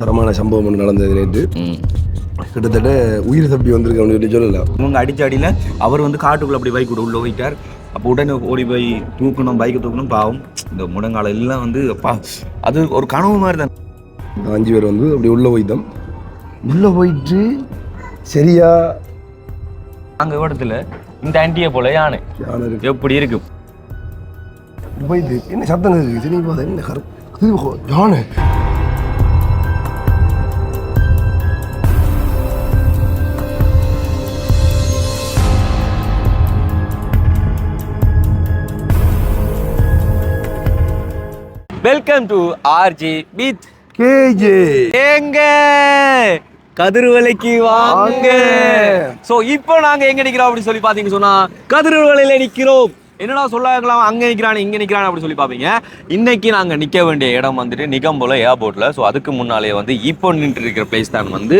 தரமான சம்பவம் ஒன்று நடந்தது நேற்று. கிட்டத்தட்ட உயிர் தப்பி வந்திருக்கு அப்படின்னு சொல்லலாம் இவங்க அடிச்ச அடியில் அவர் வந்து காட்டுக்குள்ள அப்படி பைக் உள்ள போயிட்டார். அப்போ உடனே ஓடி போய் தூக்கணும் பைக்கை தூக்கணும் பாவம். இந்த முடங்கால எல்லாம் வந்து அப்பா அது ஒரு கனவு மாதிரி தான். அஞ்சு பேர் வந்து அப்படி உள்ளே போயிட்டோம். உள்ளே போயிட்டு சரியா? அங்கே இடத்துல இந்த ஆண்டியை போல யானை. யானை இருக்கு. எப்படி இருக்கு? போயிட்டு என்ன சத்தம் இருக்குது சரி என்ன யானை. Welcome to RG beach KJ எங்க கதிர்வலைக்கு வாங்க. சோ இப்போ நாங்க எங்க நிக்கிறோம் அப்படி சொல்லி பாத்தீங்க சொன்னா கதிர்வலையில நிக்கிறோம். என்னடா சொல்லாங்களாம் அங்க நிக்கிறான் இங்க நிக்கிறான் அப்படி சொல்லி பாப்பீங்க இன்னைக்கு நாங்க நிக்க வேண்டிய இடம் வந்துட்டு நிகம்போல ஏர்போர்ட்ல. சோ அதுக்கு முன்னாலே வந்து இப்போ நின்று இருக்கிற பிளேஸ் தான் வந்து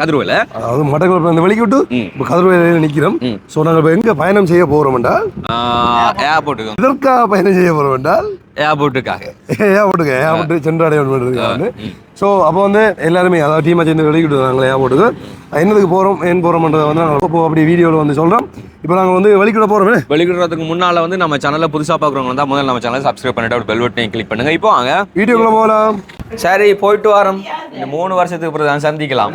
கதிர்வலை. அதாவது மட்டக்களப்பு அந்த வெளிக்கு விட்டு ம். இப்போ கதிர்வேலையில் நிற்கிறோம். ஸோ நாங்கள் இப்போ எங்கே பயணம் செய்ய போகிறோம் என்றால் ஏர்போர்ட்டுக்கு இதற்காக பயணம் செய்ய போகிறோம் என்றால் ஏர்போர்ட்டுக்காக ஏர்போர்ட்டுக்கு ஏர்போர்ட்டு சென்றடையணும் பண்ணுறதுக்காக ஸோ அப்போ வந்து எல்லாருமே அதாவது டீமாக சேர்ந்து வெளிக்கிட்டு நாங்கள் ஏர்போர்ட்டுக்கு என்னதுக்கு போகிறோம் ஏன் போகிறோம்ன்றதை வந்து நாங்கள் இப்போ அப்படி வீடியோவில் வந்து சொல்கிறோம் இப்போ நாங்கள் வந்து வெளிக்கிட போகிறோமே வெளியிடுறதுக்கு முன்னால வந்து நம்ம சேனலை புதுசா பாக்குறவங்க வந்தா முதல்ல நம்ம சேனலை சப்ஸ்கிரைப் பண்ணிட்டு ஒரு பெல் பட்டனை கிளிக் பண்ணுங்க. இப்போ வாங்க. வீடியோக்குள்ளே போகலாம். சரி போயிட்டு வரோம். இந்த மூணு வருஷத்துக்கு அப்புறம் தான் சந்திக்கலாம்.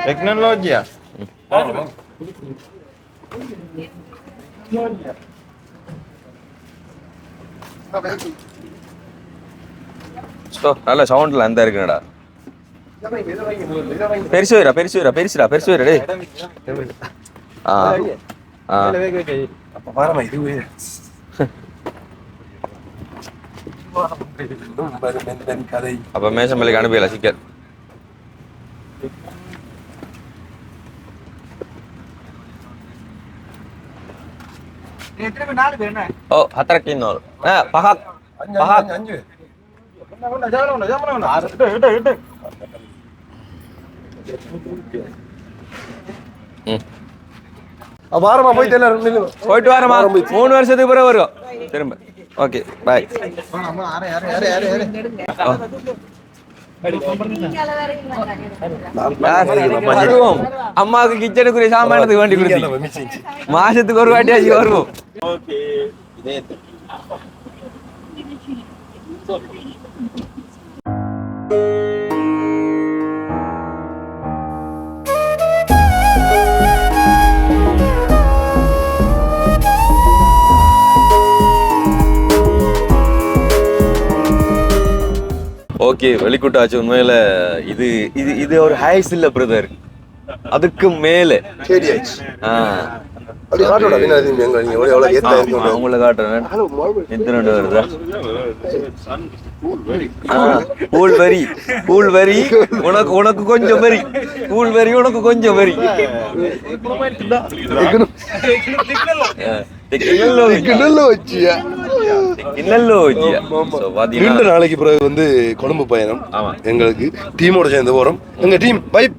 Tecnologia. நல்ல சவுண்ட்ல அந்த இருக்குடா பெருசு வைரா பெருசு வைரா பெருசுடா பெருசு வைரா டேய் ஆ ஆ அப்ப பாருமா இதுவே கதை அப்ப மேசமலைக்கு அனுப்பிடலாம் சிக்கல் ஓ ಹತ್ತರಕ್ಕೆ ಇನ್ನೂರು ಹಾ ಪಹಾಕ್ ಪಹಾಕ್ அஞ்சு ம் பாரமா போயிட்டு எல்லாரும் நில்லுங்க. போயிட்டு வரமா மூணு வருஷத்துக்கு பிறகு வரும் திரும்ப ஓகே பாய் வருவோம் அம்மாவுக்கு கிச்சனுக்குரிய சாமானத்துக்கு வேண்டி கொடுத்தி மாசத்துக்கு ஒரு வாட்டியாச்சு வருவோம் ஓகே வெளிக்கூட்டாச்சு உண்மையில இது இது இது ஒரு ஹைஸ் இல்ல பிரதர் அதுக்கு மேல. அவங்கள காட்டுறேன். எத்தனை வருதா? பூல் வரி வரி உனக்கு உனக்கு கொஞ்சம் வரி. பூல் வரி உனக்கு கொஞ்சம் வரி. கிணல்ல வச்சியா? ரெண்டு நாளைக்கு பிறகு வந்து கொழும்பு பயணம். ஆமா. எங்களுக்கு டீமோட சேர்ந்து போறோம். எங்க டீம் பைப்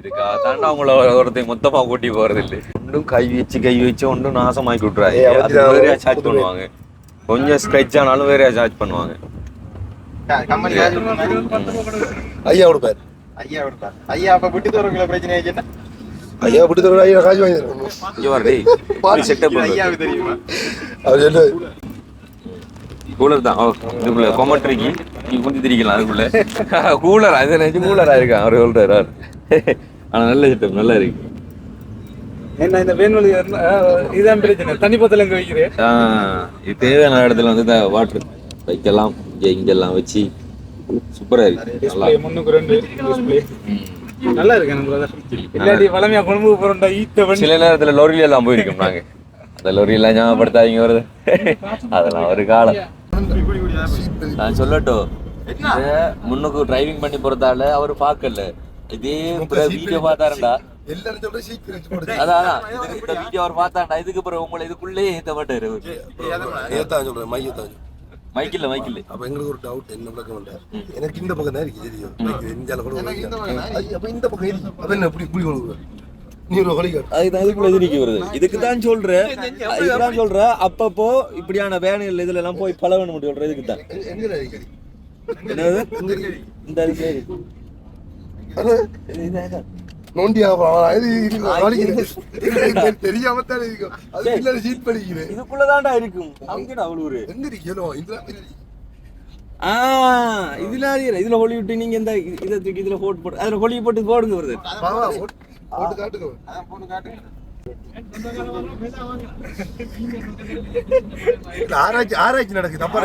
இதுக்காக தாண்டா அவங்கள ஒருத்தையும் மொத்தமா கூட்டி போறது இல்லை. ஒன்றும் கை வச்சு கை வச்சு ஒன்றும் நாசமாக்கி விட்டுறாங்க அது வேறையா சார்ஜ் பண்ணுவாங்க. கொஞ்சம் ஸ்க்ரெச் ஆனாலும் வேறையா சார்ஜ் பண்ணுவாங்க. ஐயா ஐயா ஐயா அப்ப விட்டு தருவங்கள பிரச்சனை ஐயா விட்டு தர ஐயா காசு வாங்கி தரணும் இங்க டேய் செட்டப் ஐயாவுக்கு தெரியுமா? அவர் சொல்லு கூலர் தான். ஓ இதுக்குள்ள கொமட்ரிக்கு நீ குந்தி திரிக்கலாம் அதுக்குள்ள. கூலர் அது நினைச்சு கூலரா இருக்கான்? அவர் சொல்றாரு அவரு. ஆனா நல்ல செட்டப் நல்லா இருக்கு. என்ன இந்த வேன்வழி இதான் பிரச்சனை. தண்ணி பத்தல எங்க வைக்கிறேன் இது தேவையான இடத்துல வந்து வாட்டர் வைக்கலாம். இங்க இங்கெல்லாம் வச்சு. சூப்பரா இருக்கு. முன்னுக்கு ரெண்டு. நல்லா இருக்கு brother. இல்லாட்டி வளமையா கொழும்பு போறோம்டா ஈத்த பண்ணி சில நேரத்துல லொரியில எல்லாம் போயிருக்கோம் நாங்க அந்த லொரி எல்லாம் ஞாபகப்படுத்தாதீங்க வருது அதெல்லாம் ஒரு காலம் நான் சொல்லட்டும் இத முன்னுக்கு டிரைவிங் பண்ணி போறதால அவரு பார்க்கல இதே வீடியோ பார்த்தாருண்டா எல்லாரும் சொல்ற சீக்கிரம் அதான் இந்த வீடியோ அவர் பார்த்தாண்டா இதுக்கு அப்புறம் உங்களை இதுக்குள்ளே ஏத்த மாட்டாரு. ஏத்தான் சொல்றேன் மையத்தான் மைக்கில் மைக்கில் அப்ப எங்களுக்கு ஒரு டவுட் என்ன பக்கம் வேண்டாம். எனக்கு இந்த பக்கம் தான் இருக்கு. தெரியும் இந்தியால கூட அப்ப இந்த பக்கம் இருக்கு. அப்ப என்ன இதுக்கு தான் சொல்றேன். அப்பப்போ இப்படியான வேலைகள் இதுல எல்லாம் போய் பழகணும் சொல்றேன். இதுக்கு தான். எங்க- எங்கடா இருக்கு என்னது? இந்த இதுல இருக்கு. அது இதுதான். நோண்டி ஆகலாம் இது இது வலிக்குது. தெரியாம தானே இருக்கும் அது பின்னாடி சீட் படிக்கிறேன் இதுக்குள்ளதான்டா இருக்கும் அங்கடா அவ்வளவு எங்க இருக்கணும் இந்த ஆ இதுல இதுல ஹோலி விட்டு நீங்க இந்த இதை தூக்கி இதுல போட்டு போட்டு அதுல ஹோலி போட்டு போடுங்க வருது போட்டு காட்டுங்க போட்டு ஆராய்ச்சி ஆராய்ச்சி நடக்குது தப்பா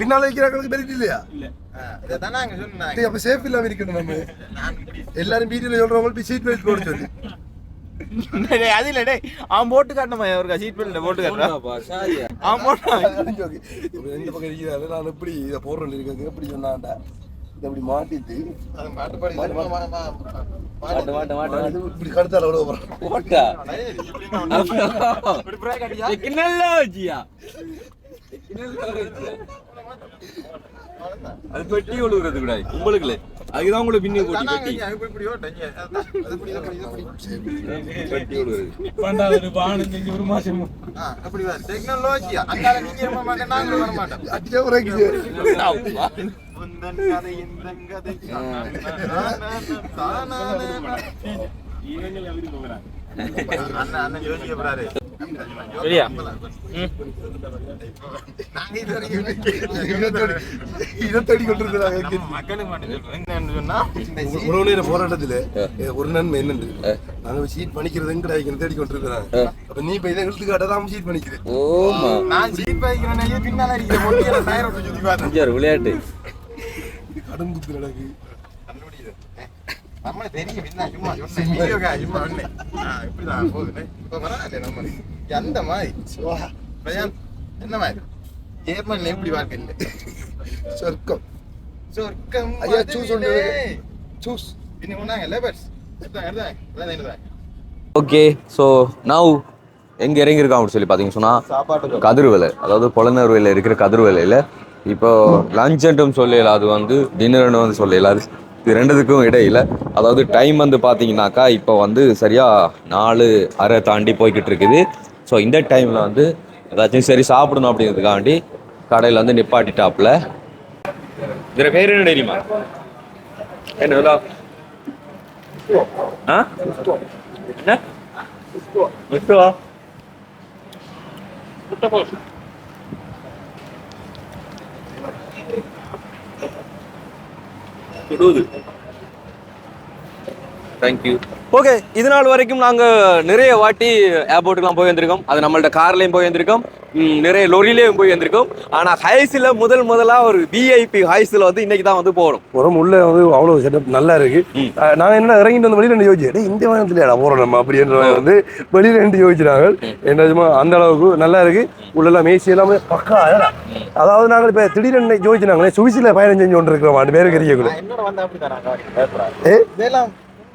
பின்னால இருக்கிறவங்களுக்கு பெல்ட் இல்லையா? இதை தான் நாங்க சொன்னாங்க டேய், அப்ப சேஃப் இல்லாம இருக்கணும் நம்ம. எல்லாரும் வீடியோல சொல்றவங்களுக்கு சீட் பெல்ட் போட சொல்லி. அது இல்ல டேய். அவன் போட்டு காட்டணுமா சீட் பெல்ட் போட்டு காட்டுறான். அவன் பக்கம் இருக்கிறாரு நான் எப்படி இதை போடுறேன் எப்படி சொன்னான்டா. இதை அப்படி மாட்டிட்டு மாட்டு மாட்டு மாட்டு இப்படி கடுத்தால விட போறேன் போட்டா? டெக்னாலஜியா அது பெட்டி ஒழுகுறது கூட உங்களுக்கு அதுதான் உங்களை பின்னி போட்டி பெட்டி ஒழுகுறது ஒரு மாசம் டெக்னாலஜி அங்கால நீங்க நாங்களும் வர மாட்டோம். அடிச்சா உரைக்குது. முந்தன் கதை இந்தன் கதை அண்ணா அண்ணன் யோசிக்க போறாரு. சரியா நாங்க இது உறவு நேர போராட்டத்துல ஒரு நன்மை என்னன்னு நாங்க சீட் பண்ணிக்கிறது எங்கடா இங்க தேடி கொண்டிருக்கிறாங்க அப்ப நீ இப்ப இதை இழுத்து காட்டதான் சீட் பண்ணிக்கிறேன் ஓமா. நான் சீட் பின்னால அஞ்சாறு விளையாட்டு. கடும் குத்து நடக்கு கண்டுபிடிக்குது நம்ம தெரியும் என்ன சும்மா சொன்னேன். வீடியோக்கா சும்மா சொன்னேன். ஆ, இப்படிதான் போகுது. இப்ப பரவாயில்ல நம்ம. அந்த மாதிரி? பிரயாந்த் என்ன மாதிரி? ஜெர்மன்ல எப்படி வாழ்க்கை இல்லை? சொர்க்கம். சொர்க்கம் ஐயா சூஸ் ஒன்று அதிலே. சூஸ். இன்னும் ஒண்ணாங்க லேபர்ஸ் எடுத்தாங்க எடுத்தாங்க அதான் எடுத்தாங்க ஓகே ஸோ நவ் எங்கே இறங்கியிருக்கோம் அப்படின்னு சொல்லி பார்த்தீங்கன்னு சொன்னால் கதிர்வேலை. அதாவது புலனறுவையில் இருக்கிற கதிர்வேலையில் இப்போ லஞ்சுன்ட்டும் சொல்லல அது வந்து டின்னர்னு வந்து சொல்லல அது இது ரெண்டுத்துக்கும் இடையில அதாவது டைம் வந்து பார்த்தீங்கன்னாக்கா இப்போ வந்து சரியா நாலு அரை தாண்டி போய்கிட்டு இருக்குது. ஸோ இந்த டைமில் வந்து ஏதாச்சும் சரி சாப்பிடணும் அப்படிங்கிறதுக்காண்டி கடையில் வந்து நிப்பாட்டிட்டாப்புல. இதில் பேர் என்ன தெரியுமா? என்ன ஆ? என்ன? விட்டுவா తొడుగుదు தேங்க்யூ ஓகே இது நாள் வரைக்கும் நாங்கள் நிறைய வாட்டி ஏர்போர்ட்டுக்குலாம் போய் வந்திருக்கோம். அது நம்மள்ட்ட கார்லேயும் போய் வந்திருக்கோம். நிறைய லொரிலையும் போய் வந்திருக்கோம். ஆனால் ஹைஸில் முதல் முதலாக ஒரு விஐபி ஹைஸில் வந்து இன்னைக்கு தான் வந்து போகணும் உரம் உள்ள வந்து அவ்வளவு செட்டப் நல்லா இருக்கு. நான் என்ன இறங்கிட்டு வந்து வெளியில ரெண்டு யோசிச்சேன் இந்த வாகனத்துல போறோம் நம்ம? அப்படின்ற வந்து வெளியில ரெண்டு யோசிச்சாங்க என்ன அந்த அளவுக்கு நல்லா இருக்கு. உள்ளெல்லாம் மேசி எல்லாமே பக்கா. அதாவது நாங்கள் இப்ப திடீர்னு யோசிச்சாங்களே சுவிசில பயணம் செஞ்சு கொண்டு இருக்கிறோம் பேருக்கு தெரியக்கூட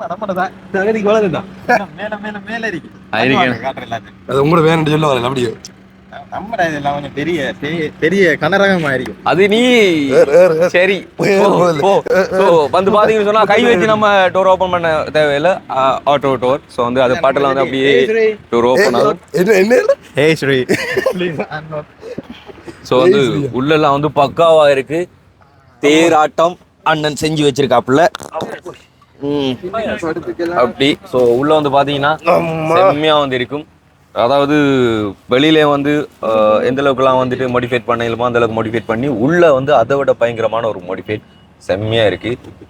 வந்தா அது உங்களோட வேணும் சொல்ல வரல அப்படியே. பெரிய பெரிய கனரகமா இருக்கும். அது நீ. சரி. வந்து பாத்தீங்கன்னு சொன்னா கை வச்சு நம்ம டோர் ஓபன் பண்ண தேவையில்ல. ஆட்டோ டோர் ஸோ வந்து அது பாட்டில் வந்து அப்படியே டோர் ஓப்பன் ஆகும். இல்ல? ஏய் ஸ்ரீ. ஸோ வந்து உள்ளெல்லாம் வந்து பக்காவா இருக்கு. தேராட்டம் அண்ணன் செஞ்சு வச்சிருக்காப்புல. அப்படி ஸோ உள்ள வந்து பாத்தீங்கன்னா ஆமா. செம்மையா வந்து இருக்கும். அதாவது வெளியில வந்து எந்த அளவுக்குலாம் வந்துட்டு மாடிஃபைட் பண்ணலுமோ அந்த அளவுக்கு மாடிஃபைட் பண்ணி உள்ள வந்து அதை விட பயங்கரமான ஒரு மாடிஃபைட் செம்மையா இருக்கு.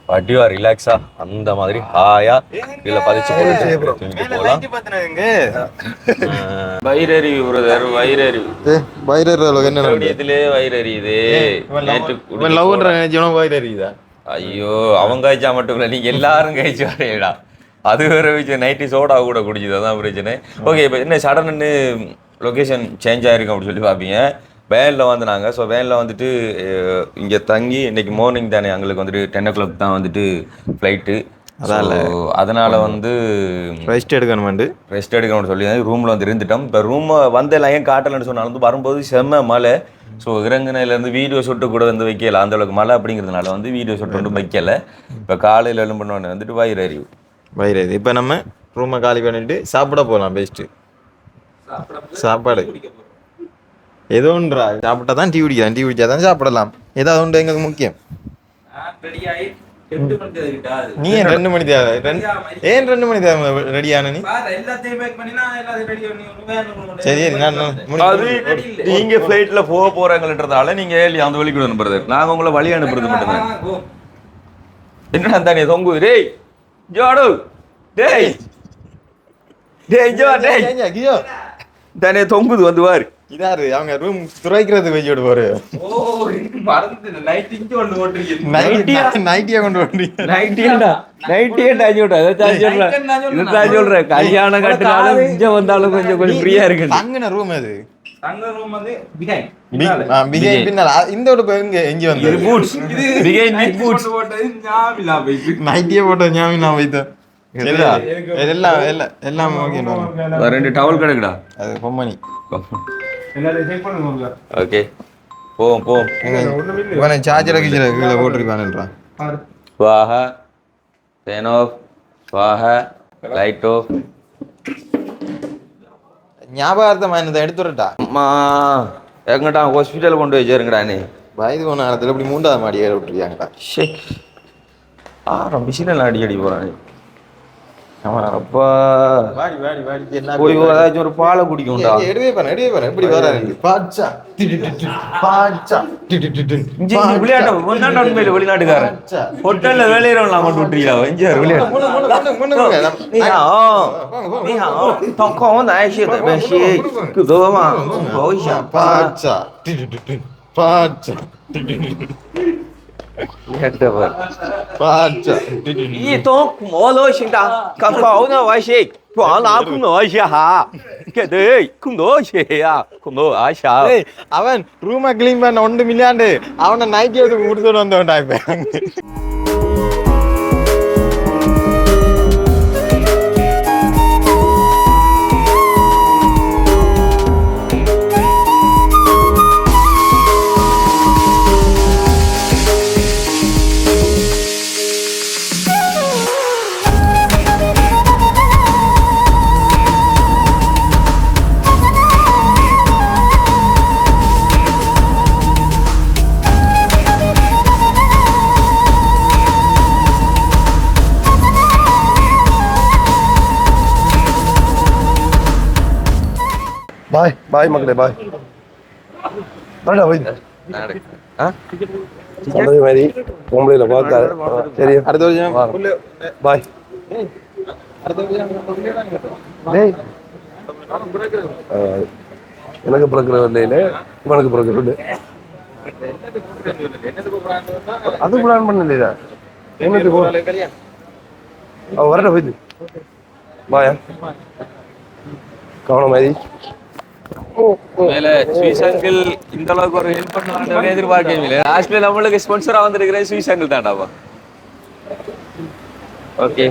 வட்டியா ரிலாக்ஸா அந்த மாதிரி ஹாயா இதுல பதிச்சு போட்டு அஹ், வயிறறிவு பிரதர் வயிறறிவு வைரர் என்ன இதுல வயிறறியுது நேற்று இவன் லவ் பண்ற ஜீவனம் வைரர் இதா ஐயோ அவன் காய்ச்சா மட்டும் இல்லை நீங்கள் எல்லாரும் காய்ச்சி வரையடா அது வேற விஷயம். நைட்டு சோடா கூட குடிச்சது அதான் பிரச்சனை. ஓகே இப்போ என்ன சடன்னு லொக்கேஷன் சேஞ்ச் ஆகிருக்கும் அப்படின்னு சொல்லி பார்ப்பீங்க வேனில் வந்துனாங்க ஸோ வேனில் வந்துட்டு இங்கே தங்கி இன்னைக்கு மார்னிங் தானே எங்களுக்கு வந்துட்டு டென் ஓ கிளாக் தான் வந்துட்டு ஃப்ளைட்டு அதால அதனால வந்து ரெஸ்ட் எடுக்கணுமெண்டு ரெஸ்ட் எடுக்கணும்னு சொல்லி ரூமில் வந்து இருந்துட்டோம். இப்போ ரூமை வந்து எல்லாம் ஏன் காட்டலன்னு சொன்னாலும் வந்து வரும்போது செம்ம மழை. ஸோ இறங்குனையிலேருந்து வீடியோ ஷூட்டு கூட வந்து வைக்கல. அந்த அளவுக்கு மழை அப்படிங்கிறதுனால வந்து வீடியோ ஷூட் வந்து வைக்கல. இப்போ காலையில் எழும்பணுன்னு வந்துட்டு வயிறு அறிவு வயிறு இது இப்போ நம்ம ரூமை காலி பண்ணிட்டு சாப்பிட போகலாம் பெஸ்ட்டு சாப்பாடு. ஏதோ ஒன்றா சாப்பிட்டா தான் டீ குடிக்கலாம். டீ குடிச்சா தான் சாப்பிடலாம். ஏதாவது ஒன்று எங்களுக்கு முக்கியம். நீ ஏன் ரெண்டு மணி தேவை? ரெண்டு ஏன் ரெண்டு மணி தேவை ரெடியான நீ சரி நான் அது நீங்க ஃப்ளைட்ல போக போறாங்கன்றதால நீங்க ஏழி அந்த வழிக்கு அனுப்புறது. நாங்க உங்களை வழி அனுப்புறது மட்டும்தான். என்னடா தானே தொங்கு? டேய் ஜோடு. டேய். டேய் ஜோ டேய். தானே தொங்குது வந்து வாரு இதாரு அவங்க ரூம் துறைக்கிறது வெஜ்ஜோடு போரு நைட்டியா நைட்டியா கொண்டு வரீங்க நைட்டியேண்டா நைட்டியேண்டா ஜோடா இதை தான் சொல்றேன். இதை சொல்றேன். கல்யாணம் கட்டினாலும் இங்க வந்தாலும் கொஞ்சம் கொஞ்சம் ஃப்ரீயா இருக்கு தங்கின ரூம் அது தங்க ரூம் வந்து. பிகை பின்னால. இந்த ஒரு எங்க இது வந்து பூட்ஸ் பிகைன் பிக் பூட்ஸ் போட்டு போட்டது ஞாபகம். நைட்டியே நான் வைத்தேன்? எல்லாம் எல்லாம் எல்லாம் ஓகே ரெண்டு டவல் கிடக்குடா. அது பொம்மணி ஓகே. போவோம் போவோம். இவனை சார்ஜர் கீழே கீழே போட்டிருக்கானுன்றான் பாரு. ஸ்வாஹா ஃபேன் ஆஃப் ஸ்வாஹா லைட் ஆஃப் ஞாபகார்த்தமா என்னதை எடுத்துடட்டா அம்மா எங்கடா ஹாஸ்பிட்டல் கொண்டு வச்சிருங்கடா நீ? வயது போன நேரத்தில் இப்படி மூன்றாவது மாடி ஏற விட்டுருக்காங்கடா ஷே ஆ மிஷினில் அடி அடி போகிறான் அப்பா வாடி வாடி வாடி என்ன ஏதாச்சும் ஒரு பாலை குடிக்கும்டா எடுவே பண்ண எடுவே பண்ண இப்படி வர பாச்சா பாச்சா வெளிநாட்டுக்காரன் பாச்சா 一懂我都行的，刚好呢我是，光拿空多些哈，给对，空多些呀，空多啊下。 ஏய், அவன் ரூமை கிளீன் பண்ண ஒன்று மில்லியாண்டு அவனை நைட்டி எடுத்து கொடுத்துட்டு வந்தவன்டா இப்ப பாய் பாய் மக்களே பாய் வரடா போய் சொன்னது மாதிரி பொம்பளையில பார்க்காது சரி அடுத்த வருஷம் பாய் எனக்கு பிறக்கிற இல்லையில இவனுக்கு பிறக்கிற இல்லை அது பிளான் பண்ணலையா என்னது போ அவ வரட போயிது பாயா கவனம் மாதிரி ஸ்வீஸ் அங்கிள் இந்த அளவுக்கு ஒரு ஹெல்ப் பண்ணுவாங்க எதிர்பார்க்கவே லாஸ்ட்ல நம்மளுக்கு ஸ்பான்சரா வந்திருக்கிற ஸ்வீஸ் அங்கிள் தான்டாப்பா ஓகே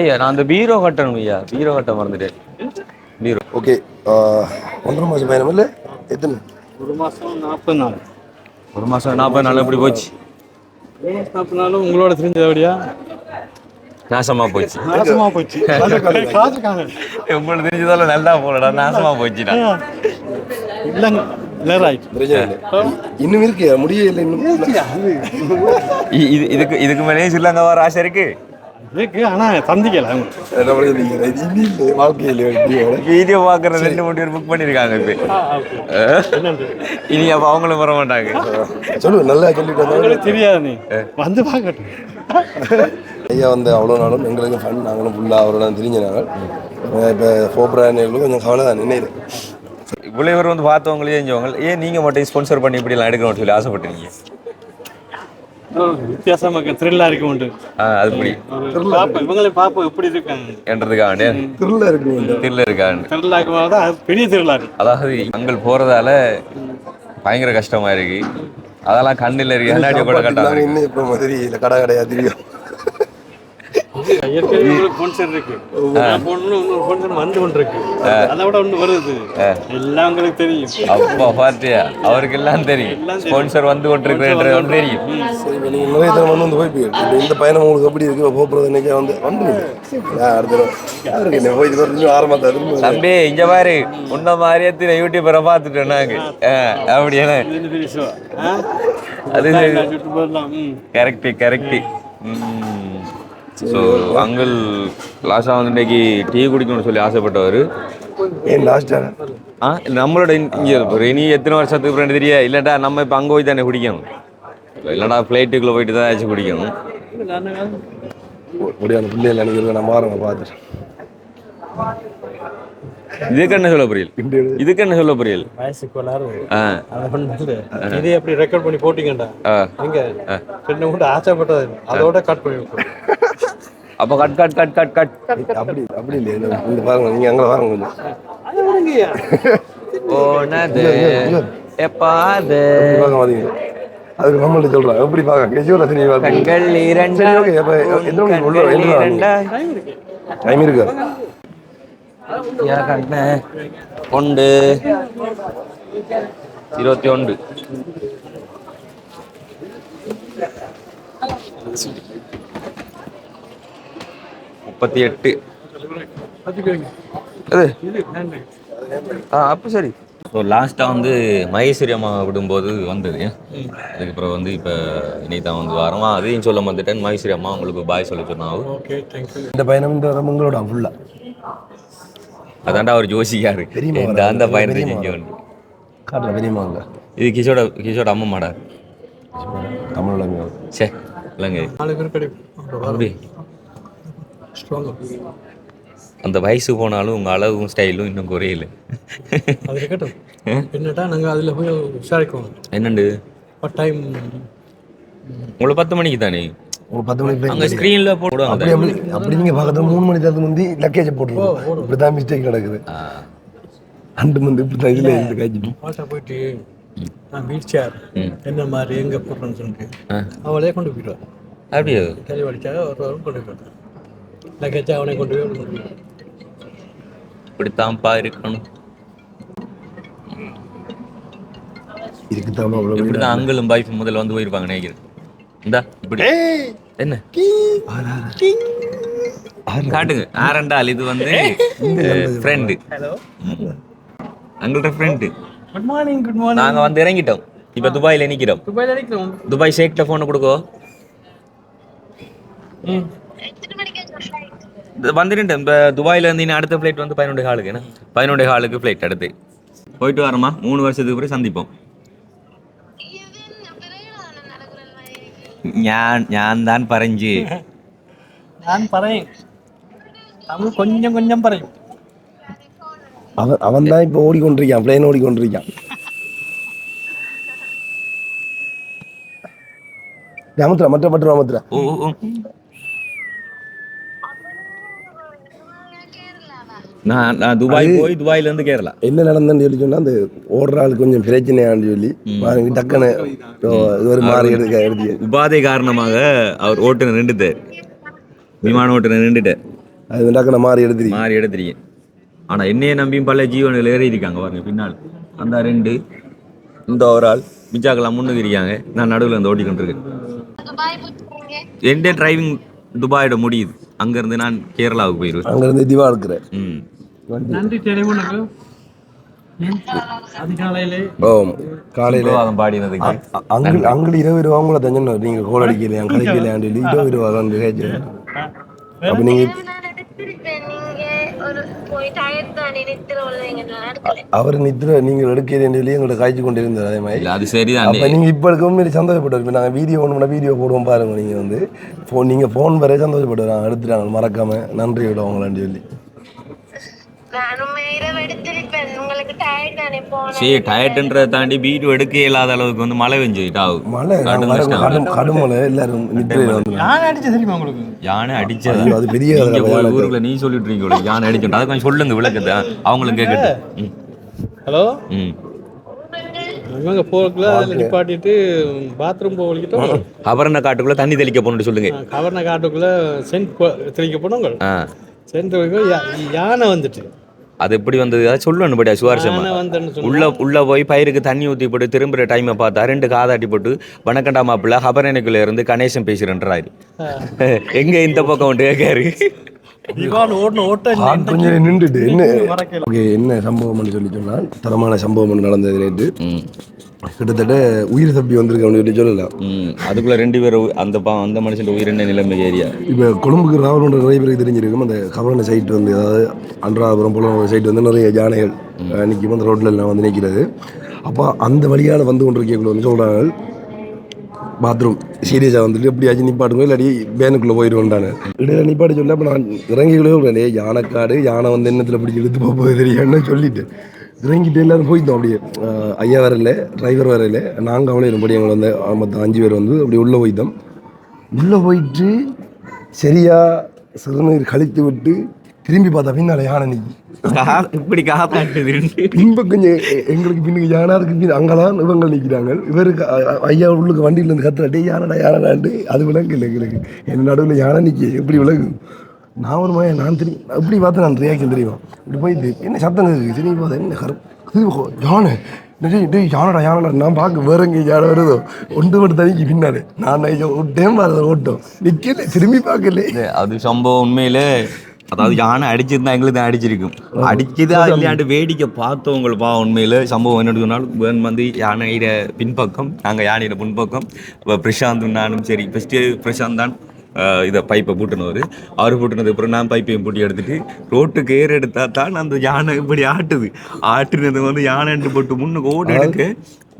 ஐயா நான் அந்த பீரோ கட்டணும் ஐயா. பீரோ கட்ட மறந்துட்டேன். பீரோ. ஓகே ஒன்றரை மாதம் பயணம் இல்லை? எத்தனை? ஒரு மாசம் நாற்பது நாள் ஒரு மாசம் நாற்பது நாள் எப்படி போச்சு? நாற்பது நாளும் உங்களோட தெரிஞ்சபடியா நாசமா போச்சு. நாசமா போச்சு. உங்களுக்கு தெரிஞ்சதால நல்லா போலடா நாசமா போச்சுடா. இல்லைங்க இன்னும் இருக்கு முடியல இன்னும். இதுக்கு இதுக்கு மேலேயும் ஸ்ரீலங்கா வர ஆசை இருக்கு. இருக்கு ஆனா சந்திக்கல வீடியோ பாக்குற ரெண்டு மூணு பேர் புக் பண்ணிருக்காங்க இப்ப. இனி அப்ப அவங்களும் வர மாட்டாங்க. சொல்லு நல்லா சொல்லிட்டு தெரியாது நீ. வந்து ஐயா வந்து அவ்வளோ நாளும் எங்களுக்கு ஃபன் நாங்களும் ஃபுல்லாக அவரோட தெரிஞ்ச நாங்கள் இப்போ கொஞ்சம் கவலை தான் நினைது இவ்வளவு பேர் வந்து பார்த்தவங்களே செஞ்சவங்க ஏன் நீங்க மட்டும் ஸ்பான்சர் பண்ணி இப்படி எல்லாம் எடுக்கணும்னு சொல்லி ஆசைப்பட்டீங்க? வித்தியாசமாக த்ரில்லா இருக்கு உண்டு. அது இப்படி பாப்போம் இவங்களே பாப்போம் எப்படி இருக்காங்க என்றதுக்காக இருக்கு இந்த தில்ல இருக்காங்க அது பெரிய திருவிழா இருக்கு அதாவது அங்கள் போறதால பயங்கர கஷ்டமா இருக்கு. அதெல்லாம் கண்ணில் இருக்கு கூட கட்டாங்க இன்னும் இப்போ மாதிரி கடை கடையாக தெரியும். இருக்கு. போடணும் இன்னொரு ஸ்பான்சர் வந்து கொண்டு இருக்கு அதை விட ஒன்று வருது. எல்லாம் உங்களுக்கு தெரியும். அப்பா பார்த்தியா அவருக்கு எல்லாம் தெரியும். ஸ்பான்சர் வந்து கொண்டிருக்கிறன்றது ஒன்று தெரியும். சரி நிறைய தரம் வந்து வந்து போய் இந்த பயணம் உங்களுக்கு எப்படி இருக்கு? போகிறது இன்னைக்கு வந்து வந்து அடுத்த தடவை. யாருக்கு என்ன போய் இது ஆரம்பத்தை திரும்ப தம்பி இங்க பாரு. உன்ன மாதிரியே யூடியூபரை பார்த்துட்டோம் நாங்க. ஷோ அது ம். கரெக்ட் கரெக்ட் ஸோ அங்கிள் லாஸ்டாக வந்து இன்னைக்கு டீ குடிக்கணும்னு சொல்லி ஆசைப்பட்டவர். ஏன் லாஸ்ட்டாக ஆ? நம்மளோட இங்க- இனி எத்தனை வருஷத்துக்கு ஃப்ரெண்டு தெரியா? இல்லட்டா நம்ம இப்போ அங்கே போய் தானே குடிக்கணும். இல்லைடா ஃப்ளைட்டுக்குள்ளே போயிட்டு தான் ஏதாச்சும் குடிக்கணும். முடியாது பிள்ளைகள் நினைக்கிறது நான் மாறங்க பார்த்துட்டு இதுக்கு என்ன சொல்ல புரியல? இதுக்கு என்ன சொல்ல புரியல? இதே எப்படி ரெக்கார்ட் பண்ணி போட்டீங்கடா ஆ. எங்க? ரெண்டு கூட ஆசைப்பட்டது அதோட கட் பண்ணி அப்போ cut cut cut cut cut அப்படி அப்படி இல்லையே இந்த பாருங்க நீங்கள் அங்கே பாருங்க கொஞ்சம். போனது எப்பாது? அதுக்கு நம்மள்ட்ட சொல்கிறேன் எப்படி பார்க்க? கெஜுவல் ரசனி கண்கள் இரண்டா? சரி ஓகே அப்போ எத்தனை மணிக்கு உள்ள என்ன டைம் இருக்கு? ஒன்று. இருபத்தி ஒன்று. முப்பத்தி எட்டு. அது? ஆ அப்போ சரி. ஸோ லாஸ்ட்டாக வந்து மகேஸ்வரி அம்மா விடும்போது வந்தது. அதுக்கப்புறம் வந்து இப்போ இன்னைக்கு தான் வந்து வரமா. அதையும் சொல்ல வந்துட்டேன் மகேஸ்வரி அம்மா உங்களுக்கு பாய் சொல்ல சொன்னாங்க. ஓகே தேங்க்யூ இந்த பயணம் இந்த வரம் உங்களோட ஃபுல்லாக அதான்டா அவர் ஜோசிக்காரு. இந்த அந்த பயணத்தை செஞ்சு வந்து. காட்டுற பெரியம்மா அங்கே. இது கிஷோட கிஷோட அம்மா மாடா. தமிழ் சே இல்லைங்க நாலு பேர் கிடைக்கும். ஸ்ட்ராங்காக அந்த வயசு போனாலும் உங்கள் அழகும் ஸ்டைலும் இன்னும் குறையல. அது இருக்கட்டும். என்னட்டா நாங்கள் அதில் போய் விசாரிக்கோம். என்னண்டு? பட் டைம் உங்களை பத்து மணிக்கு தானே? ஒரு பத்து மணிக்கு அங்கே ஸ்க்ரீனில் போடுவாங்க. அப்படி அப்படி அப்படி நீங்கள் பார்க்கறது மூணு மணி நேரத்துக்கு முந்தி லக்கேஜை போட்டுருவோம் இப்படி தான் மிஸ்டேக் நடக்குது. அண்டு வந்து இப்படி தான் இதில் இருந்து காய்ச்சிட்டு. பாட்டா போயிட்டு நான் வீல் சேர் ம். என்ன மாதிரி எங்கே போடுறேன்னு சொல்லிட்டு. அவளே கொண்டு போயிடுவார் அப்படியே? கேள்வி அடிச்சாக ஒரு வாரம் கொண்டு போயிடுவார் லக்கேஜ் அவனை கொண்டு போய் இப்படித்தான்ப்பா இருக்கணும் இதுக்கு தான் அவ்வளோ இப்படி தான் அங்கிளும் பாய்ஃப் முதல்ல வந்து போயிருப்பாங்க நினைக்கிறேன் இந்தா இப்படி என்ன காட்டுங்க ஆரண்டால் இது வந்து ஃப்ரெண்டு எங்கள்கிட்ட friend good morning good morning நாங்க வந்து இறங்கிட்டோம் இப்ப துபாயில நிக்கிறோம் துபாயில் அடிக்கிறோம் துபாய் ஷேக்ட போன் கொடுக்கோ வந்துட்டேன் இப்போ துபாயிலேருந்து இனி அடுத்த ஃப்ளைட் வந்து பதினொன்று காலுக்கு என்ன? பதினொன்று காலுக்கு ஃப்ளைட் அடுத்து. போயிட்டு வரமா மூணு வருஷத்துக்கு பிறகு சந்திப்போம். ஞான் ஞான் தான் பரஞ்சு. நான் பறையும் தமிழ் கொஞ்சம் கொஞ்சம் பறையும் அவன் அவன் தான் இப்போ ஓடிக்கொண்டிருக்கான். பிளேன் ஓடிக்கொண்டிருக்கான். ராமத்ரா மற்ற மற்ற ராமத்ரா. ஓ நான் நான் துபாய் போய் துபாயில இருந்து கேரளா. என்ன நடந்ததுன்னு சொல்லி சொன்னா அந்த ஓடுற ஆள் கொஞ்சம் பிரச்சனையான்னு சொல்லி டக்குன்னு ஒரு மாறி எடுக்க எடுத்து உபாதை காரணமாக அவர் ஓட்டுநர் நின்றுட்டார் விமான ஓட்டுநர் நின்றுட்டார் அது டக்குன்னு மாறி எடுத்துருக்கீங்க. மாறி எடுத்துறீங்க ஆனா என்னைய நம்பியும் பல ஜீவன்கள் ஏறி இருக்காங்க பாருங்க பின்னால். அந்த ரெண்டு இந்த ஒரு ஆள் மிச்சாக்கெல்லாம் முன்னுக்கு இருக்காங்க. நான் நடுவில் இருந்து ஓட்டிக்கொண்டு இருக்கேன் எந்த டிரைவிங் துபாயோட முடியுது. அங்கிருந்து நான் கேரளாவுக்கு போயிடுவேன் அங்கிருந்து திவா இருக்கிறேன் ம். நன்றி பாடினதுக்கு. அங்கிள் இருபது ரூபா உங்களை தஞ்சணும் நீங்க கோல் அடிக்கலையா? கதைக்கலையான்னு சொல்லி இருபது ரூபா தான் கேட்கிறேன் அப்ப நீங்க? அவர் நித்திர நீங்கள் எடுக்கிறேன் சொல்லி எங்களை காய்ச்சி கொண்டு இருந்தார் அதே மாதிரி. அது சரிதான். அப்ப நீங்க இப்ப இருக்க உண்மையிலே சந்தோஷப்பட்டு நாங்கள் வீடியோ ஒன்று பண்ண வீடியோ போடுவோம் பாருங்க நீங்க வந்து. ஃபோன் நீங்க ஃபோன் வரை சந்தோஷப்பட்டு நாங்கள் எடுத்துட்டாங்க மறக்காம. நன்றி விட உங்களான்னு சொல்லி. சரி டயர்ட்ன்றதை தாண்டி வீடியோ எடுக்க இல்லாத அளவுக்கு வந்து மழை பெஞ்சுக்கிட்டு ஆகும் மழை கடுமலை எல்லாரும் தெரியுமா உங்களுக்கு? யானை அடிச்சதா. அது பெரிய ஊருக்குள்ள நீ சொல்லிட்டு இருக்கீங்க யானை அடிச்சோம் அதை கொஞ்சம் சொல்லுங்க விளக்கத்தை. அவங்களும் கேட்கட்டும் ம், ஹலோ? ம். இவங்க போக்குள்ள அதில் நிப்பாட்டிட்டு பாத்ரூம் போகலிக்கிட்டோம் கபரண காட்டுக்குள்ள தண்ணி தெளிக்க போகணும்னு சொல்லுங்க. கவர்ன காட்டுக்குள்ள சென்ட் தெளிக்க போனோங்க யா- யானை வந்துட்டு. அது எப்படி வந்தது? அதை சொல்லணும் படியா சுவாரஸ்யமா. உள்ள உள்ள போய் பயிருக்கு தண்ணி ஊத்தி போட்டு திரும்புற டைமை பார்த்தா ரெண்டு காதாட்டி போட்டு வணக்கண்டா மாப்பிள்ள ஹபரனைக்குள்ள இருந்து கணேசன் பேசுறேன்றாரு. எங்க இந்த பக்கம் வந்து கேட்காரு கொஞ்சம் நின்றுட்டு என்ன? என்ன சம்பவம்னு சொல்லி சொன்னால் தரமான சம்பவம் நடந்தது நேற்று. ம் கிட்டத்தட்ட உயிர் தப்பி வந்திருக்கவனு சொல்லி சொல்லலாம் ம் அதுக்குள்ள ரெண்டு பேரும் அந்த பா அந்த மனுஷன் உயிரின நிலைமை ஏரியா? இப்போ கொழும்புக்கு ராவணோட நிறைய பேருக்கு தெரிஞ்சிருக்கும். அந்த கவர்ன சைட் வந்து அதாவது அன்றாபுரம் புலம் சைட் வந்து நிறைய யானைகள் நிற்கும் அந்த ரோட்ல எல்லாம் வந்து நிற்கிறது. அப்போ அந்த வழியால் வந்து கொண்டிருக்கக்குள்ள வந்து சொல்கிறாங்க பாத்ரூம் சீரியஸாக வந்துட்டு எப்படியாச்சும் நிப்பாட்டுங்க இல்லாடி வேனுக்குள்ளே போயிடுவோன்றாங்க இடையில நிப்பாட்ட சொல்ல அப்போ நான் இறங்கிகளே சொல்கிறேன் யானைக்காடு யானை வந்து எண்ணத்தில் பிடிச்சி இழுத்து போக போகுது தெரியான்னு சொல்லிட்டு. இறங்கிட்டு எல்லாரும் போயிட்டோம் அப்படியே. ஐயா வரல டிரைவர் வரல நாங்கள் அவளே இருப்படி எங்களை வந்து மொத்தம் அஞ்சு பேர் வந்து அப்படியே உள்ளே போயிட்டோம். உள்ளே போயிட்டு சரியாக சிறுநீர் கழித்து விட்டு திரும்பி பார்த்தா பின்னால யானை நிற்கி இப்படி காப்பாட்டுது பின்பக்கம் எ- எ- எங்களுக்கு பின்னுக்கு யானா இருக்கு பின் அங்கதான் இவங்க நிற்கிறாங்க இவருக்கு ஐயா உள்ளுக்கு வண்டியில இருந்து கத்துறாட்டே யானடா யானடாண்டு அது விளங்கு இல்லை எங்களுக்கு. என் நடுவில் யானை நிற்கி எப்படி விளங்கு? நான் ஒரு மாதிரி நான் திரும்பி இப்படி பார்த்து நான் ரியாக்ஷன் தெரியும்? இப்படி போயிட்டு என்ன சத்தம் இருக்கு திரும்பி பார்த்தா என்ன கரு கொ- யானை. டேய் டேய் யானடா யானடா. நான் பார்க்க வேற எங்கே யானை வருதோ. ஒன்று மட்டும் தனிக்கு பின்னாலே. நான் டைம் வரத ஓட்டம். நிற்கல திரும்பி பார்க்கல. அது சம்பவம் உண்மையிலே அதாவது யானை அடிச்சிருந்தா எங்களுக்கு தான் அடிச்சிருக்கும். அடிக்குதா இல்லையாண்டு வேடிக்கை பார்த்தவங்க பா உண்மையில சம்பவம் என்ன சொன்னாலும் வேன் வந்து யானையிட பின்பக்கம் நாங்கள் யானையிட முன்பக்கம். இப்போ பிரசாந்த் நானும் சரி ஃபஸ்ட்டு பிரசாந்த் தான் இதை பைப்பை பூட்டினவர். அவர் பூட்டினதுக்கு அப்புறம் நான் பைப்பையும் பூட்டி எடுத்துட்டு ரோட்டுக்கு ஏர் எடுத்தா தான் அந்த யானை இப்படி ஆட்டுது. ஆட்டுனது வந்து யானைன்ட்டு போட்டு முன்னுக்கு ஓடி எடுக்க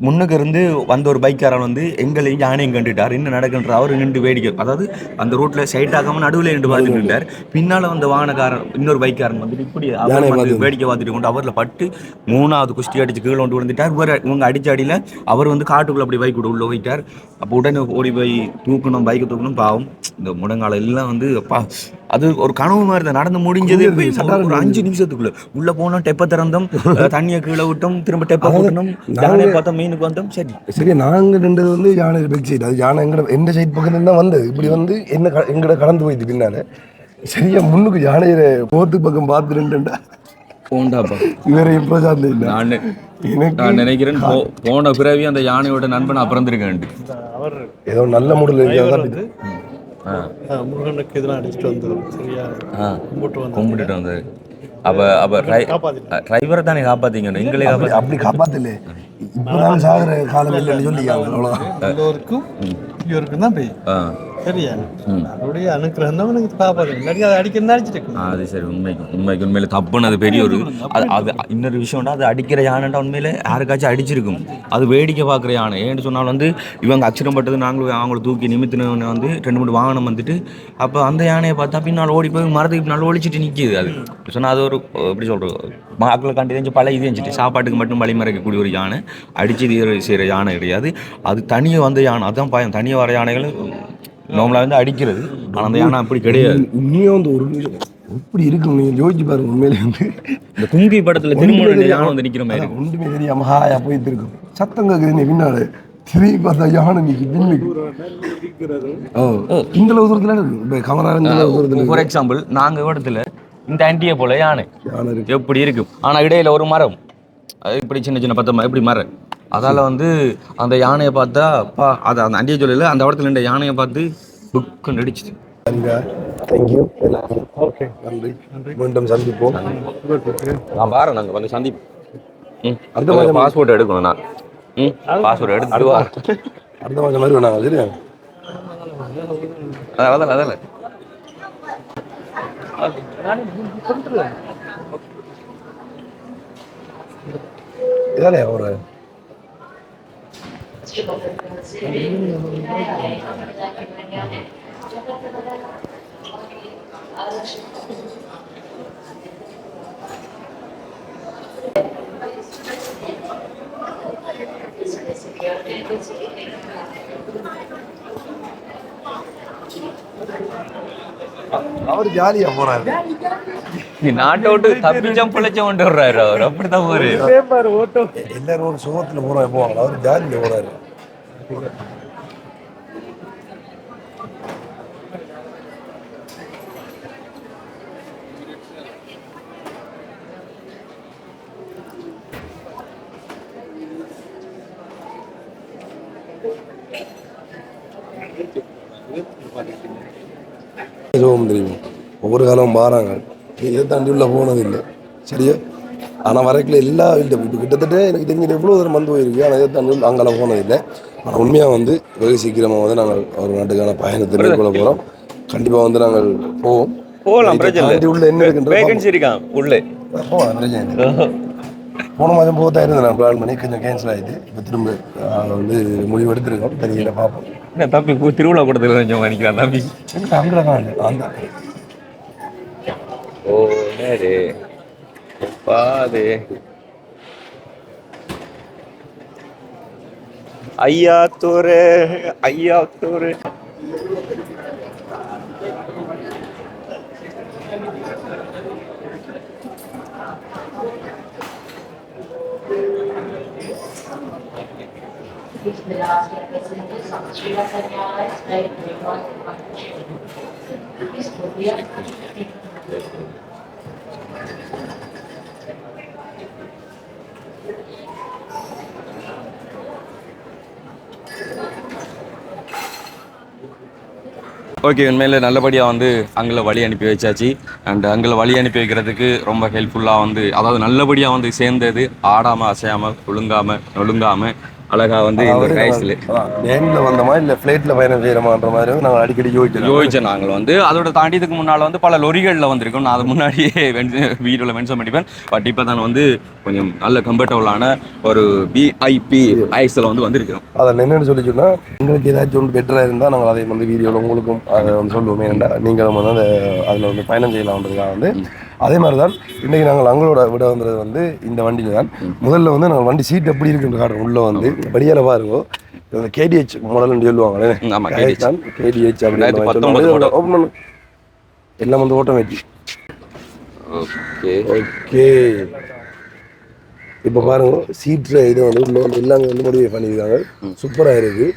முன்னுக்கு இருந்து வந்த ஒரு பைக்காரன் வந்து எங்களையும் யானையும் கண்டுட்டார். என்ன நடக்குன்ற அவர் நின்று வேடிக்கை அதாவது அந்த ரோட்ல சைட் ஆகாம நடுவில் நின்று பார்த்துட்டு இருந்தார். பின்னால வந்த வாகனக்காரன் இன்னொரு பைக்காரன் வந்து இப்படி அவர் வந்து பார்த்து. வேடிக்கை பார்த்துட்டு கொண்டு அவர்ல பட்டு மூணாவது குஸ்தி அடிச்சு கீழே கொண்டு விழுந்துட்டார். இவர் இவங்க அடிச்ச அடியில அவர் வந்து காட்டுக்குள்ள அப்படி பைக் உள்ள போயிட்டார். அப்போ உடனே ஓடி போய் தூக்கணும் பைக்கை தூக்கணும். பாவம் இந்த முடங்கால எல்லாம் வந்து அப்பா அது ஒரு கனவு மாதிரி தான். நடந்து முடிஞ்சது. ஒரு- அஞ்சு நிமிஷத்துக்குள்ள உள்ள போனோம் டெப்ப திறந்தோம். தண்ணியை கீழே விட்டோம் திரும்ப டெப்ப அதாவது போட்டணும் நாங்க- மீனுக்கு வந்தோம். சரி. சரி நாங்கள் நின்றது வந்து யானை பேக் சைடு அது யானை எங்கட எந்த சைடு பக்கத்துல தான் வந்தது. இப்படி வந்து என்ன எங்கட கடந்து போயிடுது பின்னால சரியா முன்னுக்கு யானையில போத்து பக்கம் பார்த்து நின்றுண்டா. போண்டாப்பா இவரை எப்போ சார்ந்து இல்லை? நான் நினைக்கிறேன் போன பிறவி அந்த யானையோட நண்பன் அப்புறந்திருக்கேன் அவர் ஏதோ நல்ல மூடல் இருக்கிறதா முருகனுக்கு இதெல்லாம் அடிச்சுட்டு வந்தது. சரியா? கும்பிட்டு வந்து கும்பிட்டுட்டு வந்தாரு அப்ப அப்ப டிரைவரை தானே காப்பாத்தீங்க எங்களே அப்படி காப்பாத்தல. இப்பதான் சாகுற காலம் இல்லைன்னு சொல்லிக்காங்க அவ்வளோதான் எல்லோருக்கும் இவருக்கும் தான் பெய்யும் ஆ. சரியா அவருடைய அனுக்கிரகம் தான் உனக்கு காப்பாது இல்லாட்டி அதை சரி உண்மைக்கு உண்மைக்கு உண்மையில தப்புன்னு அது பெரிய ஒரு அது அது இன்னொரு விஷயம்டா அது அடிக்கிற யானைண்டா உண்மையில யாருக்காச்சும் அடிச்சிருக்கும் அது வேடிக்கை பார்க்குற யானை ஏன்னு சொன்னாலும் வந்து இவங்க அச்சிரம் பட்டது நாங்களும் அவங்கள தூக்கி நிமித்தினவன வந்து ரெண்டு மூணு வாகனம் வந்துட்டு அப்போ அந்த யானையை பார்த்தா பின்னால் ஓடி போய் மரத்துக்கு பின்னால் ஒழிச்சிட்டு நிற்கிது அது சொன்னால் அது ஒரு எப்படி சொல்கிறது மக்களை கண்டு தெரிஞ்சு பல இது இருந்துச்சு சாப்பாட்டுக்கு மட்டும் வழி மறைக்கக்கூடிய ஒரு யானை அடிச்சு இது செய்கிற யானை கிடையாது. அது தனியாக வந்த யானை அதான் பயம். தனியாக வர யானைகள் நார்மலாக வந்து அடிக்கிறது. ஆனால் அந்த யானை அப்படி கிடையாது. உண்மையாக வந்து ஒரு நிமிஷம். எப்படி இருக்கும் நீங்க யோசிச்சு பாருங்க உண்மையிலே வந்து. இந்த குங்கி படத்துல திரும்ப யானை வந்து நிக்கிற மாதிரி ஒன்றுமே தெரியாம ஹாயா போயிட்டு இருக்கும் சத்தம் கேட்குது நீ பின்னால. திரும்பி பார்த்தா யானை நிற்கி பின்னுக்கு ஓ. இந்த தூரத்தில் இருக்கு. கமரா இந்த தூரத்தில். ஃபார் எக்ஸாம்பிள் நாங்க இடத்துல இந்த ஆண்டியை போல யானை. எப்படி இருக்கும்? ஆனா இடையில ஒரு மரம். இப்படி சின்ன சின்ன பத்தமா இப்படி மரம் அதால வந்து அந்த யானையை பார்த்தா பா அது அந்த அண்டியை சொல்லல அந்த இடத்துல இருந்த யானையை பார்த்து புக்கு நடிச்சுது தேங்க்யூ ஓகே நன்றி. மீண்டும் சந்திப்போம். நான் பாரு நாங்க வந்து சந்திப்பு ம். அடுத்த பாஸ்போர்ட் எடுக்கணும் நான். ம். பாஸ்போர்ட் எடுத்து வா அடுத்த மாதம் மாதிரி வேணாங்க சரியா? அதான் அதான் இதானே ஒரு அவர் ஜாலியா போறாரு நாட்டை விட்டு தப்பிச்சம் பிழைச்சம் கொண்டு வர்றாரு அவர். அப்படிதான் போறாரு எல்லாரும் ஒரு சுகத்துல போறாங்க போவாங்க அவர் ஜாலியா போறாரு. எதுவும் தெரியும்? ஒவ்வொரு காலம் மாறாங்க. இதை தாண்டி உள்ள போனதில்லை சரியா ஆனால் வரைக்கல எல்லா இல்லை இப்போ கிட்டத்தட்ட எனக்கு தெரிஞ்சு எவ்வளோ தூரம் வந்து போயிருக்கு ஆனால் இதை தாண்டி அங்கெல்லாம் போனதில்லை ஆனால் உண்மையாக வந்து வெகு சீக்கிரமாக வந்து நாங்கள் ஒரு நாட்டுக்கான பயணத்தை மேற்கொள்ள போகிறோம் கண்டிப்பாக வந்து நாங்கள் போவோம் போகலாம் பிரச்சனை உள்ள என்ன இருக்குன்றது வேகன்சி இருக்கான் உள்ளே. போகலாம் பிரச்சனை. போன மாதம் போகத்தான் இருந்தேன் நான் பிளான் பண்ணி கொஞ்சம் கேன்சல் ஆகிட்டு இப்போ திரும்ப வந்து முடிவு எடுத்திருக்கோம் தெரியல பார்ப்போம் என்ன தம்பி திருவிழா கூடத்தில் கொஞ்சம் நினைக்கிறான் தம்பி அங்கே தான் அந்த ஓ நேரு பாது ஐயா தோரு ஐயா தோரு ஓகே உண்மையில் நல்லபடியாக வந்து அங்கே வழி அனுப்பி வச்சாச்சு. அண்ட் அங்கே வழி அனுப்பி வைக்கிறதுக்கு ரொம்ப ஹெல்ப்ஃபுல்லாக வந்து அதாவது நல்லபடியாக வந்து சேர்ந்தது ஆடாமல் அசையாமல் ஒழுங்காமல் நொழுங்காமல் அழகாக வந்து இந்த வயசில் ட்ரெயினில் வந்தோமா இல்லை ஃப்ளைட்டில் பயணம் செய்கிறோமான்ற மாதிரி வந்து நாங்கள் அடிக்கடி யோசிச்சோம். யோசிச்ச நாங்கள் வந்து. அதோட தாண்டி இதுக்கு முன்னால் வந்து பல லொரிகளில் வந்திருக்கோம். நான் அது முன்னாடியே வீடியோவில் மென்ஷன் பண்ணிப்பேன். பட் இப்போ தான் வந்து கொஞ்சம் நல்ல கம்ஃபர்டபுளான ஒரு விஐபி ஐஸில் வந்து வந்திருக்கிறோம். அதில் என்னென்னு சொல்லி சொன்னால் எங்களுக்கு ஏதாச்சும் ஒன்று பெட்டராக இருந்தால் நாங்கள் அதை வந்து வீடியோவில் உங்களுக்கும் அதை வந்து சொல்லுவோம் ஏன்டா நீங்களும் வந்து அந்த அதில் வந்து பயணம் செய்யலாம்ன்றதுக்காக வந்து அதே மாதிரி தான் இன்றைக்கி நாங்கள் அங்களோட விட வந்தது வந்து இந்த வண்டியில் தான் முதல்ல வந்து நாங்கள் வண்டி சீட் எப்படி இருக்குன்னு காட்டுறோம் உள்ளே வந்து படியால் பாருங்க. இந்த கேடிஹெச் மாடல்னு சொல்லுவாங்களே. KDH. கேடிஹெச் அப்படின்னு எல்லாம் வந்து ஆட்டோமேட்டிக் ஓகே ஓகே இப்போ பாருங்க சீட்ல இது வந்து வந்து எல்லாமே வந்து மோடிஃபை பண்ணியிருக்காங்க. சூப்பராக இருக்கு.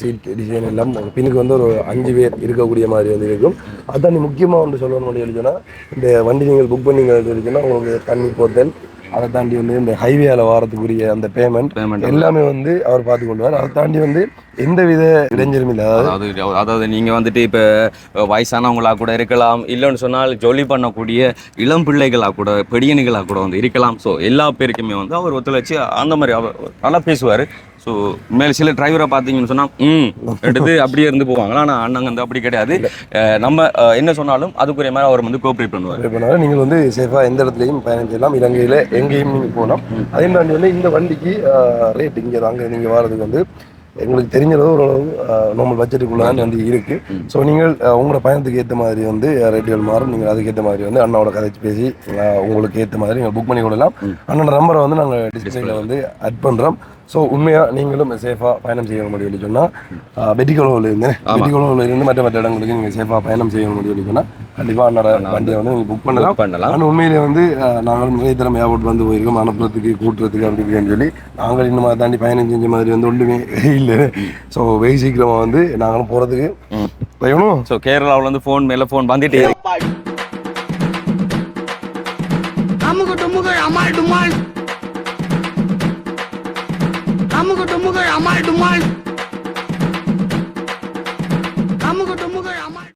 சீட் டிசைன் எல்லாம் பின்னுக்கு வந்து ஒரு அஞ்சு பேர் இருக்கக்கூடிய மாதிரி வந்து இருக்கும். அதான் முக்கியமாக வந்து சொல்லணும் சொல்லி சொன்னால் இந்த வண்டி நீங்கள் புக் பண்ணீங்க சொன்னால் உங்களுக்கு தண்ணி போத்தல் அதை தாண்டி வந்து இந்த ஹைவேல வாரத்துக்குரிய அந்த பேமெண்ட் Payment. எல்லாமே வந்து அவர் பார்த்து கொள்வார். அதை தாண்டி வந்து எந்த வித இடைஞ்சலும் இல்லை. அதாவது அதாவது நீங்க வந்துட்டு இப்ப வயசானவங்களா கூட இருக்கலாம். இல்லைன்னு சொன்னால் ஜொலி பண்ணக்கூடிய இளம் பிள்ளைகளா கூட பெரியனுகளா கூட வந்து இருக்கலாம். ஸோ எல்லா பேருக்குமே வந்து அவர் ஒத்துழைச்சு அந்த மாதிரி அவர் நல்லா பேசுவார். ஸோ மேல சில டிரைவரை பார்த்தீங்கன்னு சொன்னா ம் எடுத்து அப்படியே இருந்து போவாங்க ஆனால் அண்ணங்க வந்து அப்படி கிடையாது. நம்ம என்ன சொன்னாலும் அதுக்குரிய மாதிரி அவர் வந்து கோஆப்ரேட் பண்ணுவார். நீங்கள் வந்து சேஃபாக எந்த இடத்துலையும் பயணம் செய்யலாம். இலங்கையில் எங்கேயும் நீங்கள் போகலாம். அதே மாதிரி வந்து இந்த வண்டிக்கு ரேட் இங்கே அங்கே நீங்கள் வர்றதுக்கு வந்து எங்களுக்கு தெரிஞ்ச அளவு ஓரளவு நார்மல் பட்ஜெட்டுக்குள்ள தான் வண்டி இருக்கு. ஸோ நீங்கள் உங்களோட பயணத்துக்கு ஏற்ற மாதிரி வந்து ரேட்டுகள் மாறும். நீங்கள் அதுக்கேற்ற மாதிரி வந்து அண்ணாவோட கதைச்சு பேசி உங்களுக்கு ஏற்ற மாதிரி நீங்கள் புக் பண்ணி கொள்ளலாம். அண்ணனோட நம்பரை வந்து நாங்கள் டிஸ்பிளேல வந்து அட் பண்ணுறோம் ஸோ உண்மையாக நீங்களும் சேஃபாக பயணம் செய்ய முடியும் சொன்னால் வெட்டிக்குளவில் இருந்து வெட்டிக்குளவில் இருந்து மற்ற மற்ற இடங்களுக்கு நீங்கள் சேஃபாக பயணம் செய்ய முடியும் சொன்னால் கண்டிப்பாக அண்ணோட வண்டியை வந்து நீங்கள் புக் பண்ணலாம். பண்ணலாம். ஆனால் உண்மையிலே வந்து அஹ், நாங்களும் இணையதளம் ஏர்போர்ட் வந்து போயிருக்கோம். அனுப்புறதுக்கு கூட்டுறதுக்கு அப்படி இப்படின்னு சொல்லி நாங்கள் இன்னும் அதை தாண்டி பயணம் செஞ்ச மாதிரி வந்து ஒன்றுமே இல்லை. ஸோ வெகு சீக்கிரமாக வந்து நாங்களும் போகிறதுக்கு பயணும். ஸோ கேரளாவில் வந்து ஃபோன் மேலே ஃபோன் வந்துட்டே